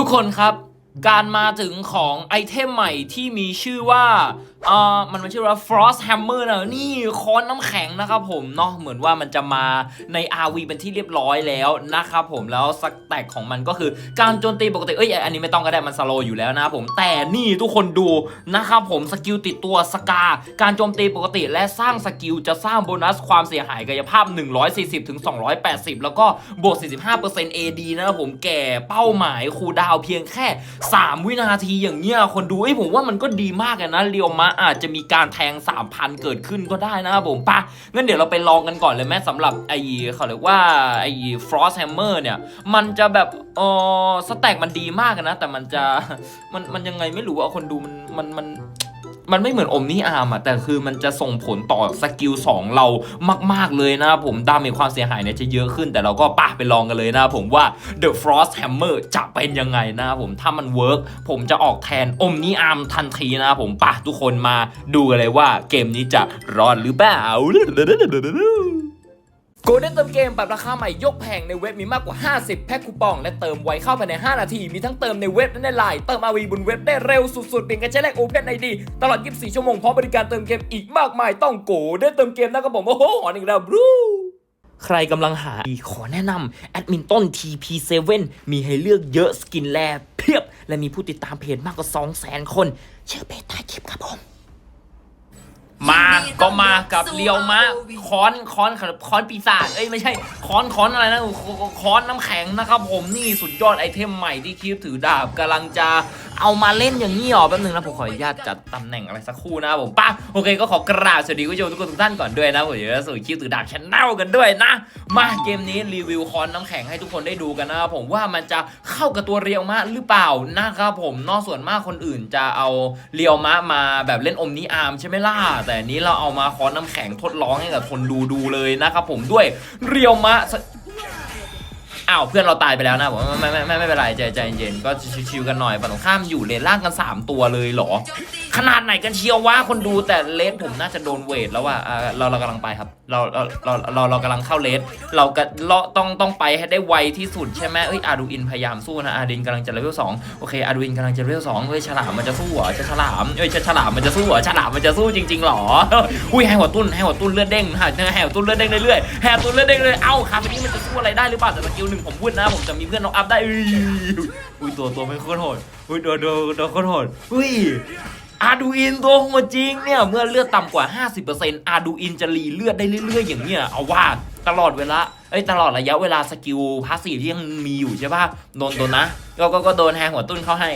ทุกคนครับ การมาถึงของไอเทมใหม่ที่มีชื่อว่าเอ่อมันมันชื่อว่า Frost Hammer นะนี่ค้อนน้ำแข็งนะครับผมเนาะเหมือนว่ามันจะมาใน RV เป็นที่เรียบร้อยแล้วนะครับผมแล้วสแต็กของมันก็คือการโจมตีปกติเอ้ยอันนี้ไม่ต้องก็ได้มันสโลอยู่แล้วนะครับผมแต่นี่ทุกคนดูนะครับผมสกิลติดตัวสกา การโจมตีปกติและสร้างสกิลจะสร้างโบนัสความเสียหายกายภาพ 140ถึง280 แล้วก็บวก 45% AD นะครับผมแก่เป้าหมายคูดาวเพียงแค่ 3 วินาทีอย่างเงี้ยคนดูเอ้ยผมว่ามันก็ดีมากเลยนะเรียวมาาอาจจะมีการแทง 3,000 เกิดขึ้นก็ได้นะครับผมปะงั้นเดี๋ยวเราไปลองกันก่อนเลยแม่สำหรับไอ้เขาเรียกว่าไอ้ Frost Hammer เนี่ย มันจะแบบเออสแต็กมันดีมากนะ แต่มันจะมันมันยังไงไม่รู้อาคนดูมันมันมัน มันไม่เหมือนอมนิอาร์มอะแต่คือมันจะส่งผลต่อสกิล2เรามาก ๆ เลยนะครับผมดาเมจความเสียหายเนี่ยจะเยอะขึ้นแต่เราก็ป่ะไปลองกันเลยนะครับผมว่า The Frost Hammer จะเป็นยังไงนะครับผมถ้ามันเวิร์กผมจะออกแทนอมนิอาร์มทันทีนะครับผมป่ะทุกคนมาดูกันเลยว่าเกมนี้จะรอดหรือเปล่า โกลเด้นเติมเกมปรับราคาใหม่ยกแผงในเว็บมีมากกว่า 50 แพ็คคูปอง และเติมไวเข้าภายใน 5 นาที มีทั้งเติมในเว็บและในไลน์เติมอาวีบนเว็บได้เร็วสุดๆเพียงแค่ใช้เลขโอเพนไอดีตลอด 24 ชั่วโมงพร้อมบริการเติมเกมอีกมากมายต้องโกลเด้นเติมเกมนะครับผมโอ้โหหอนอีกแล้วบรูใครกำลังหาขอแนะนำแอดมินต้น TP7 มีให้เลือกเยอะสกินแลเพียบ และมีผู้ติดตามเพจมากกว่า 200,000 คนเชื่อเพจใต้คลิปครับผม มาก็มากับเลียวมะค้อนค้อนค้อนปีศาจเอ้ยไม่ใช่ค้อนค้อนอะไรนะค้อนน้ำแข็งนะครับผมนี่สุดยอดไอเทมใหม่ที่คลิปถือดาบกำลังจะ เอามาเล่นอย่างนี้หรอแป๊บนึงนะผมขออนุญาตจัดตำแหน่งอะไรสักครู่นะผมป่ะโอเคก็ขอกราบสวัสดีคุณผู้ชมทุกคนทุกท่านก่อนด้วยนะผมเดี๋ยวสู่คลิปถือดาบชแนลกันด้วยนะ มาเกมนี้รีวิวค้อนน้ำแข็งให้ทุกคนได้ดูกันนะผมว่ามันจะเข้ากับตัวเรียวมะหรือเปล่านะครับผมนอกส่วนมากคนอื่นจะเอาเรียวมะมาแบบเล่นอมนิอาร์มใช่ไหมล่ะแต่นี้เราเอามาค้อนน้ำแข็งทดลองให้กับคนดูดูเลยนะครับผมด้วยเรียวมะส อ้าวเพื่อนเราตายไปแล้วนะผมไม่ไม่ไม่ไม่เป็นไรใจใจเย็นๆก็ชิวๆกันหน่อยฝั่งตรงข้ามอยู่เลนล่างกัน 3 ตัวเลยเหรอขนาดไหนกันเชียววะคนดูแต่เลสผมน่าจะโดนเวทแล้วว่าเราเรากำลังไปครับเราเราเราเราเรากำลังเข้าเลสเราก็เราต้องต้องไปให้ได้ไวที่สุดใช่ไหมเอ้ยอาดูอินพยายามสู้นะอาดินกำลังจะเลเวลสองโอเคอาดูอินกำลังจะเลเวลสองเอ้ยฉลามมันจะสู้เหรอจะฉลามเอ้ยจะฉลามมันจะสู้เหรอฉลามมันจะสู้จริงๆเหรออุ้ยให้หัวตุ้นให้หัวตุ้นเลือดเด้งฮะให้หัวตุ้นเลือดเด้งเรื่อยๆให้หัวตุ้นเลือดเด้งเลยเอ้าคาเฟนี้มันจะสู้อะไรได้หรือเปล่าแต่สกิลหนึ่งผมพูดนะผมจะมีเพื่อนน้องอัพได้อุ้ยอุ้ยตัวตัวไม่โคตรโหดอุ้ยโดนโดนโดนโคตรโหดอุ้ย อาดูอินตัวโหดจริงเนี่ยเมื่อเลือดต่ำกว่า 50%อาดูอินจะรีเลือดได้เรื่อยๆ อย่างเนี้ยเอาว่าตลอดเวลาเอ้ยตลอดระยะเวลาสกิลพาสซีฟที่ยังมีอยู่ใช่ป่ะโดนโดนนะก็ก็ก็โดนแฮงหัวตุ้นเข้าให้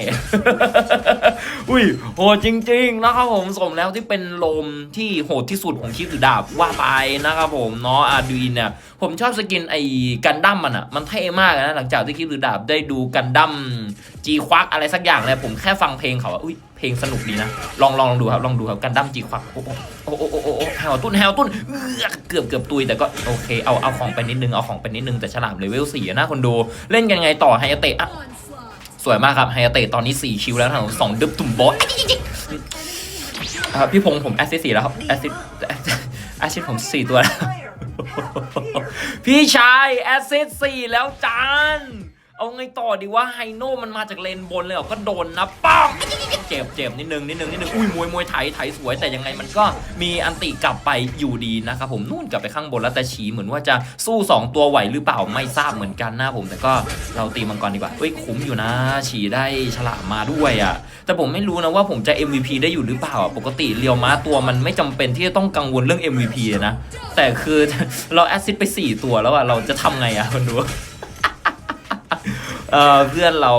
อุ้ยโหดจริงๆนะครับผมสมแล้วที่เป็นลมที่โหดที่สุดของคลิปถือดาบว่าไปนะครับผมเนาะอาดูอินเนี่ยผมชอบสกินไอ้กันดั้มมันอะมันเท่มากนะหลังจากที่คลิปถือดาบได้ดูกันดั้มจีควักอะไรสักอย่างเลยผมแค่ฟังเพลงเขาอุ้ยเพลงสนุกดีนะ ลองลองลองดูครับลองดูครับกันดั้มจีควักโอ้โหโอ้โหโอ้โหโอ้แฮวตุ้นแฮวตุ้นเกือบเกือบตุยแต่ก็โอเคเอาเอาของไปนิดนึง เอาของไปนิดนึงแต่ฉลามเลเวลสี่นะคนดูเล่นกันไงต่อไฮยาเตะอะสวยมากครับไฮยาเตะตอนนี้4คิวแล้วทั้งสองดึบตุ่มบอสพี่พงษ์ผมแอสซิสสี่แล้วครับแอสซิสแอสซิสผมสี่ตัวแล้วพี่ชายแอสซิสสี่แล้วจาน เอาไงต่อดีว่าไฮโน่มันมาจากเลนบนเลยเหรอก็โดนนะป้องเจ็บเจ็บนิดนึงนิดนึงนิดนึงอุ้ยมวยมวยไถไถสวยแต่ยังไงมันก็มีอันติกลับไปอยู่ดีนะครับผมนู่นกลับไปข้างบนแล้วแต่ฉีเหมือนว่าจะสู้ 2 ตัวไหวหรือเปล่าไม่ทราบเหมือนกันนะผม แต่ก็เราตีมังกรดีกว่าเอ้ยคุ้มอยู่นะ ฉีได้ฉลามมาด้วยอะแต่ผมไม่รู้นะว่าผมจะ MVP ได้อยู่หรือเปล่าปกติเรียวม้าตัวมันไม่จำเป็นที่จะต้องกังวลเรื่อง MVP นะแต่คือเราแอสซิดไป 4 ตัวแล้วอะเราจะทำไงอะคนดู เออเพื่อนเรา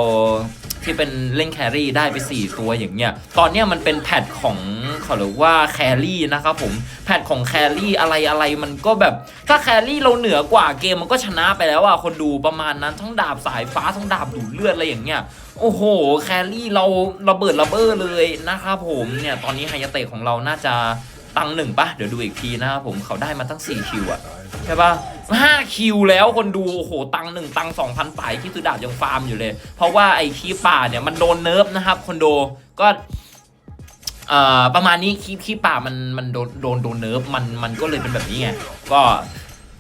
ที่เป็นเล่นแครี่ได้ไป 4 ตัวอย่างเงี้ย ตอนเนี้ยมันเป็นแพทของเขาเรียกว่าแครี่นะครับผม แพทของแครี่อะไรอะไรมันก็แบบ ถ้าแครี่เราเหนือกว่าเกมมันก็ชนะไปแล้วอะคนดูประมาณนั้นทั้งดาบสายฟ้าทั้งดาบดูดเลือดอะไรอย่างเงี้ย โอ้โห แครี่เราระเบิดระเบ้อเลยนะครับผมเนี่ยตอนนี้ไฮยาเตะของเราน่าจะ ตังหนึ่งปะเดี๋ยวดูอีกทีนะครับผมเขาได้มาตั้ง 4 คิวอะใช่ปะห้าคิวแล้วคนดู โอ้โห ตังหนึ่งตังสองพันป่ายที่สุดาบยังฟาร์มอยู่เลย เพราะว่าไอ้คีป่าเนี่ยมันโดนเนิร์ฟนะครับคนดูก็ประมาณนี้คีคีป่ามันมันโดนโดนโดนเนิร์ฟมันมันก็เลยเป็นแบบนี้ไงก็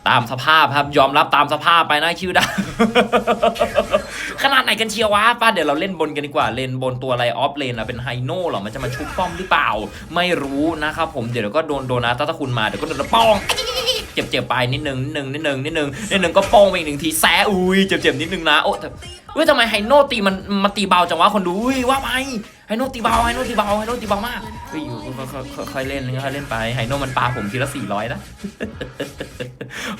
ตามสภาพครับยอมรับตามสภาพไปนะคิวดาขนาดไหนกันเชียววะป้าเดี๋ยวเราเล่นบนกันดีกว่าเลนบนตัวอะไรออฟเลนอะเป็นไฮโน่หรอมันจะมาชุบป้อมหรือเปล่า ไม่รู้นะครับผมเดี๋ยวก็โดนโดนนะถ้าคุณมาเดี๋ยวก็โดนป้องเจ็บเจ็บๆไปนิดนึงนิดนึงนิดนึงนิดนึงนิดนึงก็โป้งไปอีกหนึ่งทีแซอุ้ยเจ็บเจ็บๆนิดนึงนะโอ้แต่เฮ้ยทำไมไฮโน่ตีมันมันตีเบาจังวะคนดูอุ้ยว่าไป โน่ตีเบาไฮโน่ตีเบาไฮโน่ตีเบามากเฮ้ยอยู่ค่อยๆค่อยเล่นค่อยๆเล่นไปไฮโน่มันปลาผมทีละสี่ร้อยนะ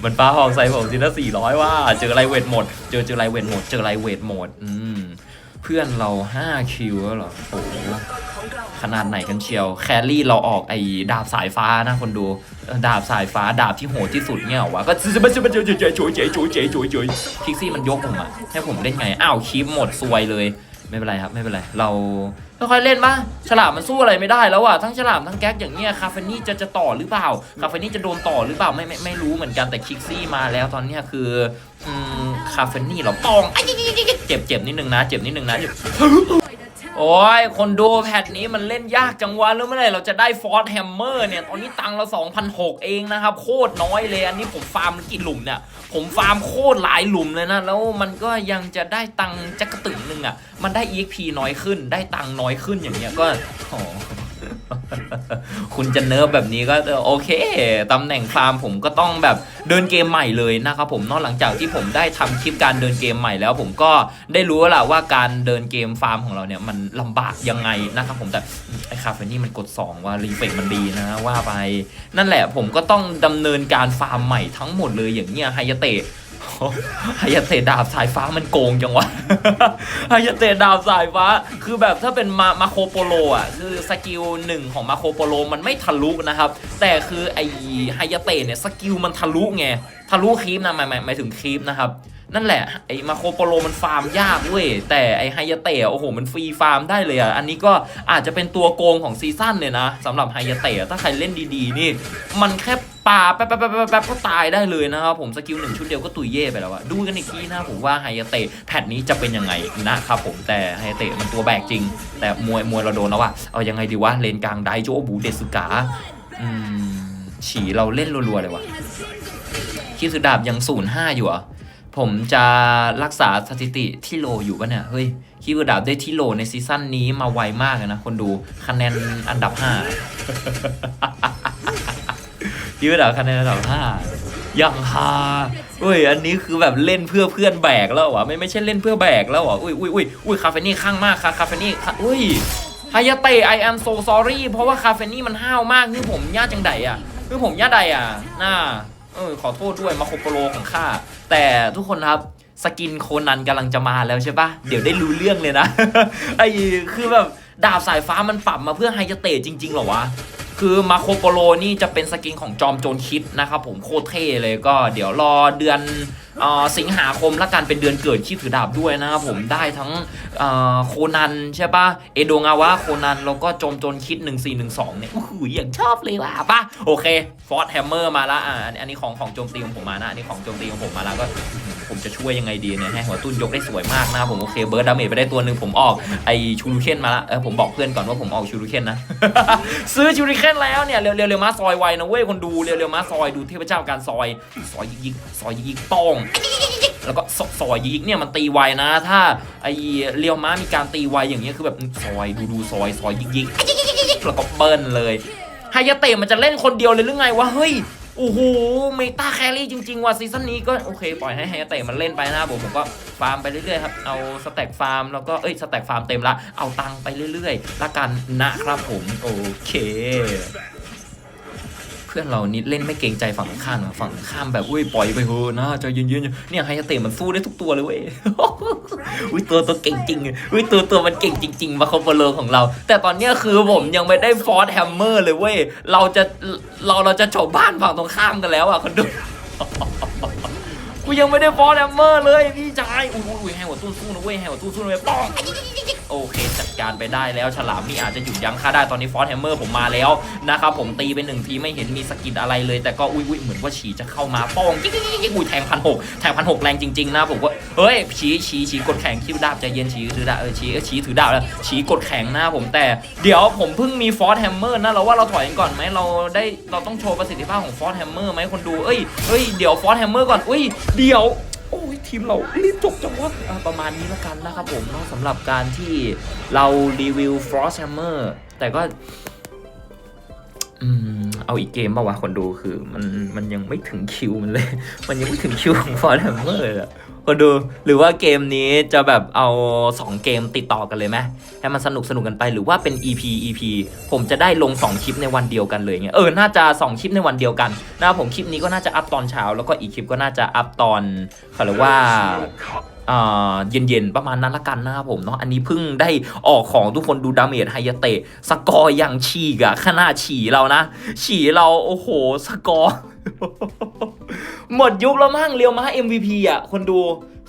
มันปลาหองใส่ผมทีละสี่ร้อยว่า เจออะไรเวทหมด เจอเจออะไรเวทหมด เจออะไรเวทหมด อืมเพื่อนเราห้าคิวแล้วเหรอโอ้โหขนาดไหนกันเชียว แครี่เราออกไอ้ดาบสายฟ้านะคนดู ดาบสายฟ้าดาบที่โหดที่สุดเนี่ยหรอวะก็จะมาจะมาจะจะจะจยเจ๋ยโจยเจ๋ยโจยเจ๋ยคิกซี่มันยกผมอะให้ผมเล่นไง อ้าวคลิปหมดซวยเลย ไม่เป็นไรครับ ไม่เป็นไร เราค่อยๆเล่นปะฉลามมันสู้อะไรไม่ได้แล้วอะทั้งฉลามทั้งแก๊กอย่างเงี้ยคาเฟนี่จะจะต่อหรือเปล่าคาเฟนี่จะโดนต่อหรือเปล่าไม่ไม่ไม่รู้เหมือนกันแต่คิกซี่มาแล้วตอนเนี้ยคืออืมคาเฟนี่เหราปองเจ็บเจ็บนิดนึงนะเจ็บนิดนึงนะ โอ้ย คนดูแพทนี้มันเล่นยากจังวะแล้วเมื่อไหร่เราจะได้ฟอร์ e แฮมเมอร์เนี่ย ตอนนี้ตังเรา2,006 เองนะครับ โคตรน้อยเลย อันนี้ผมฟาร์มกี่หลุมเนี่ย ผมฟาร์มโคตรหลายหลุมเลยนะ แล้วมันก็ยังจะได้ตังจักกระตึงหนึ่งอะ มันได้ EXP น้อยขึ้น ได้ตังน้อยขึ้นอย่างเงี้ยก็โอ้คุณจะเนิร์ฟแบบนี้ก็โอเค ตำแหน่งฟาร์มผมก็ต้องแบบเดินเกมใหม่เลยนะครับผมนอกหลังจากที่ผมได้ทำคลิปการเดินเกมใหม่แล้ว ผมก็ได้รู้แล้วล่ะว่าการเดินเกมฟาร์มของเราเนี่ยมันลำบากยังไงนะครับผมแต่ไอ้คาเฟนี่มันกด 2 ว่ารีเฟกมันดีนะว่าไป นั่นแหละผมก็ต้องดำเนินการฟาร์มใหม่ทั้งหมดเลยอย่างเงี้ยไฮยเตะไฮยาเตะดาบสายฟ้ามันโกงจังวะไฮยาเตะดาบสายฟ้า คือแบบถ้าเป็นมามาโคโปโลอะคือสกิลหนึ่งของมาโคโปโลมันไม่ทะลุนะครับ แต่คือไอไฮยาเตะเนี่ยสกิลมันทะลุไงทะลุครีปนะหมายหมายหมายถึงครีปนะครับ นั่นแหละไอ้มาโคโปโลมันฟาร์มยากเว้ยแต่ไอ้ไฮยาเตะโอ้โหมันฟรีฟาร์มได้เลยอะอันนี้ก็อาจจะเป็นตัวโกงของซีซั่นเลยนะสำหรับไฮยาเตะถ้าใครเล่นดีๆนี่ มันแค่ปาแป๊บแป๊บแป๊บแป๊บแป๊บก็ตายได้เลยนะครับผมสกิลหนึ่งชุดเดียวก็ตุยเย่ไปแล้วอะดูกันอีกทีนะผมว่าไฮยาเตะแพทนี้จะเป็นยังไงนะครับผมแต่ไฮยาเตะมันตัวแบกจริง แต่มวยมวยเราโดนแล้วอะเอายังไงดีวะเลนกลางไดโจบูเดสุกาอืมฉีเราเล่นรัวๆเลยวะ คิดสุดาบยังศูนย์ห้าอยู่อะผมจะรักษาสถิติที่โลอยู่ปะเนี่ยเฮ้ยคีย์เวิร์ดดาบได้ที่โลในซีซั่นนี้มาไวมากเลยนะคนดูคะแนนอันดับ5คีย์เวิร์ดดาบคะแนนอันดับ5ยังฮาเฮ้ยอันนี้คือแบบเล่นเพื่อเพื่อนแบกแล้ววะไม่ไม่ใช่เล่นเพื่อแบกแล้ววะอุ้ยอุ้ยอุ้ยอุ้ยคาเฟนี่ข้างมากคาคาเฟนี่อุ้ยฮายาเตะ I am so sorry เพราะว่าคาเฟนี่มันห้าวมากนี่ผมญาติจังไดอะคือผมญาติใดอะน่า เออขอโทษด้วยมาโคโปโลของข้าแต่ทุกคนครับสกินโคนันกำลังจะมาแล้วใช่ปะเดี๋ยวได้รู้เรื่องเลยนะไอ้คือแบบดาบสายฟ้ามันปรับมาเพื่อไฮจะเตะจริงๆหรอวะ คือมาโคโปโลนี่จะเป็นสกินของจอมโจรคิดนะครับผมโคตรเท่เลยก็เดี๋ยวรอเดือนออสิงหาคมละกันเป็นเดือนเกิดขี้ถือดาบด้วยนะครับผมได้ทั้งโคนันใช่ปะเอโดงาวะโคนันแล้วก็จอมโจรคิด 1412 เนี่ยโอ้โหอย่างชอบเลยว่ะปะโอเคฟอร์ดแฮมเมอร์มาละอ่าอันนี้ของของโจมตีของผมมานะอันนี้ของโจมตีของผมมาแล้วก็ ผมจะช่วยยังไงดีเนี่ยให้หัวตุ้นยกได้สวยมากนะผมโอเคเบิร์ดดาเมจไปได้ตัวหนึ่งผมออกไอชูรูเคนมาละเออผมบอกเพื่อนก่อนว่าผมออกชูรูเคนนะ ซื้อชูรูเคนแล้วเนี่ยเร็วเร็วเร็วมาซอยไวนะเว้ยคนดูเร็วเร็วมาซอยดูเทพเจ้าการซอยซอยยิกซอยยิกป้องแล้วก็ซอยยิกเนี่ยมันตีไวนะ ถ้าไอเรียวม้ามีการตีไวอย่างเงี้ยคือแบบซอยดูดูซอยซอยยิกยิกแล้วก็เบิ้ลเลยไฮยาเตะมันจะเล่นคนเดียวเลยหรือไงวะเฮ้ย โอ้โหเมตาแครี่จริง ๆ ว่ะซีซั่นนี้ก็โอเค ปล่อยให้ไฮยาเตะมันเล่นไปนะผมผมก็ฟาร์มไปเรื่อยๆครับ เอาสแต็กฟาร์มแล้วก็เอ้ยสแต็กฟาร์มเต็มละ เอาตังค์ไปเรื่อยๆละกันนะครับผม โอเค พื่อนเรานี่เล่นไม่เกรงใจฝั่งตรงข้ามฝั่งข้ามแบบอุ้ยปล่อยไปเถอะนะใจเย็นๆเนี่ยไฮยาเตะมันสู้ได้ทุกตัวเลยเว้ยอุ้ยตัวตัวเก่งจริงอุ้ยตัวตัวมันเก่งจริงๆมาคอมเบอร์ของเรา แต่ตอนเนี้ยคือผมยังไม่ได้ฟอร์สแฮมเมอร์เลยเว้ยเราจะเราเราจะจบบ้านฝั่งตรงข้ามกันแล้วอะคนดู กูยังไม่ได้ฟอสแฮมเมอร์เลยพี่ชายอุ้ยอุ้ยอุ้ยให้หัวตุ้นสู้นะเว้ยให้หัวตุ้นสู้นะเว้ยป้องโอเคจัดการไปได้แล้วฉลามนี่อาจจะหยุดยั้งค่าได้ตอนนี้ฟอสแฮมเมอร์ผมมาแล้วนะครับผมตีไปหนึ่งทีไม่เห็นมีสกินอะไรเลยแต่ก็อุ้ยอุ้ยเหมือนว่าฉีจะเข้ามาป้องกิ๊กกิ๊กอุ้ยแทงพันหกแทงพันหกแรงจริงๆนะผมก็เฮ้ยฉีฉีฉีกดแข็งคิวดาบใจเย็นฉีถือดาบเออฉีเออฉีถือดาบแล้วฉีกดแข็งนะผมแต่เดี๋ยวผมเพิ่งมีฟอสแฮมเมอร์นะเราว่าเราถอยกันก่อนไหมเราได้เราต้องโชว์ประสิทธิภาพของฟอสแฮมเมอร์ไหมคนดูเอ้ยเอ้ยเดี๋ยวฟอสแฮมเมอร์ก่อนอุ้ยเดี๋ยว โอ้ยทีมเรารีบจบจังวะอะประมาณนี้ละกันนะครับผมเนาะสำหรับการที่เรารีวิว Frost Hammer แต่ก็ อืม เอาอีกเกมป่าวะคนดูคือ มันมันยังไม่ถึงคิวมันเลย มันยังไม่ถึงคิวของ Frost Hammer เลยอะคนดูหรือว่าเกมนี้จะแบบเอา 2 เกมติดต่อกันเลยไหมให้มันสนุกสนุกกันไปหรือว่าเป็น EP EP ผมจะได้ลง 2 คลิปในวันเดียวกันเลยเงี้ยเออน่าจะ 2 คลิปในวันเดียวกันนะผมคลิปนี้ก็น่าจะอัพตอนเช้า แล้วก็อีกคลิปก็น่าจะอัพตอนเขาเรียกว่า เย็นๆ ประมาณนั้นละกันนะครับผมเนาะอันนี้เพิ่งได้ออกของทุกคนดูดาเมจไฮยาเตะสกอร์อย่างฉีกอะขนาดฉีเรานะ ฉีเราโอ้โห สกอร์หมดยุคแล้วมั้งเรียวมา MVP อะ คนดู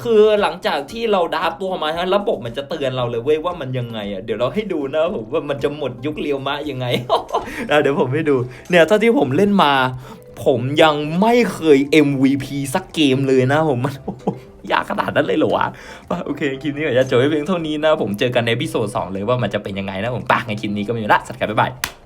คือหลังจากที่เราดาบตัวมาฮะระบบมันจะเตือนเราเลยเว้ยว่ามันยังไงอะเดี๋ยวเราให้ดูนะผมว่ามันจะหมดยุคเรียวมายังไงเดี๋ยวผมให้ดูเนี่ยเท่าที่ผมเล่นมา ผมยังไม่เคย MVP สักเกมเลยนะผมมัน ยากขนาดนั้นเลยเหรอวะป่ะโอเคคลิปนี้ก็จะจบไว้เพียงเท่านี้นะ ผมเจอกันในพิโซดสองเลยว่ามันจะเป็นยังไงนะผมปากในคลิปนี้ก็ไม่มีละสวัสดีครับบ๊ายบาย